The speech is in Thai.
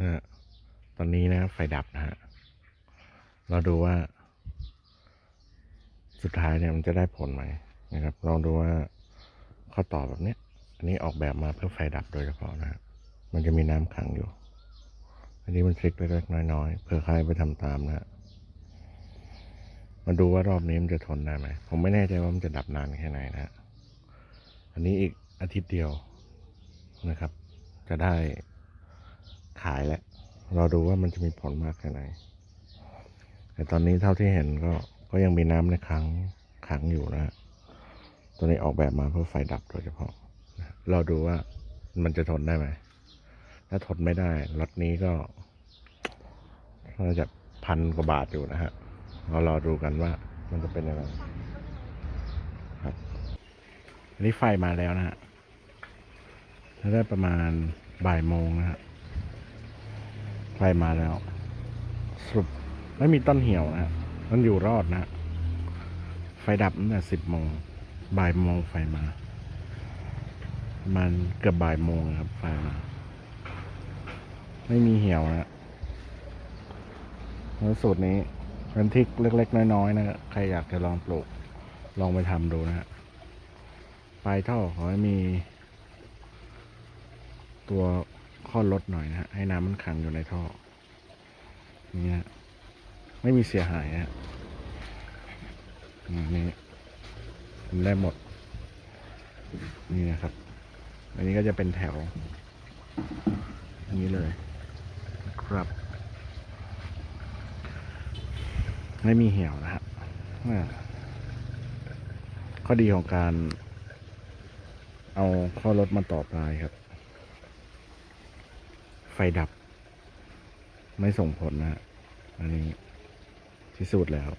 นะตอนนี้นะไฟดับนะฮะ เราดูว่า สุดท้ายเนี่ยมันจะได้ผลไหมนะครับ ลองดูว่าข้อต่อแบบเนี้ย อันนี้ออกแบบมาเพื่อไฟดับโดยเฉพาะนะฮะมันจะมีน้ำขังอยู่ อันนี้มันทริคเล็กๆน้อยๆเผื่อใครไปทำตามนะฮะมาดูว่ารอบนี้มันจะทนได้ไหม ผมไม่แน่ใจว่ามันจะดับนานแค่ไหนนะฮะอันนี้อีกอาทิตย์เดียวนะครับ จะได้ ขายแล้วเราดูว่ามันจะมีผลมากแค่ไหน แต่ตอนนี้เท่าที่เห็นก็ก็ยังมีน้ำในครั้งขังอยู่นะฮะตัวนี้ออกแบบมาเพื่อไฟดับโดยเฉพาะนะเราดูว่ามันจะทนได้ไหม ถ้าทนไม่ได้รถนี้ก็น่าจะพันกว่าบาทอยู่นะฮะเรารอดูกันว่ามันจะเป็นยังไงครับ อันนี้ไฟมาแล้วนะฮะถ้าได้ประมาณบ่ายโมงนะฮะ ไฟมาแล้วสรุปไม่มีต้นเหี่ยวนะ มันอยู่รอดนะ ไฟดับตั้งแต่สิบโมง บ่ายโมงไฟมา มันเกือบบ่ายโมงครับ ไฟมา ไม่มีเหี่ยวนะแล้วสูตรนี้เป็นทิกเล็ก ๆ น้อย ๆ นะฮะใครอยากจะลองปลูก ลองไปทำดูนะฮะปลายท่อขอให้มี ตัว ข้อลดหน่อยนะฮะให้น้ำมันขังอยู่ในท่อนี่ฮะไม่มีเสียหายฮะอันนี้ทำได้หมด นี่นะครับ อันนี้ก็จะเป็นแถวอย่นี้เลยครับ ไม่มีเหี่ยวนะฮะอ่าข้อดีของการ เอาข้อรถมาต่อปลายครับ ฟดับ ไม่ส่งผลนะฮะอันนี้ที่สุดแล้ว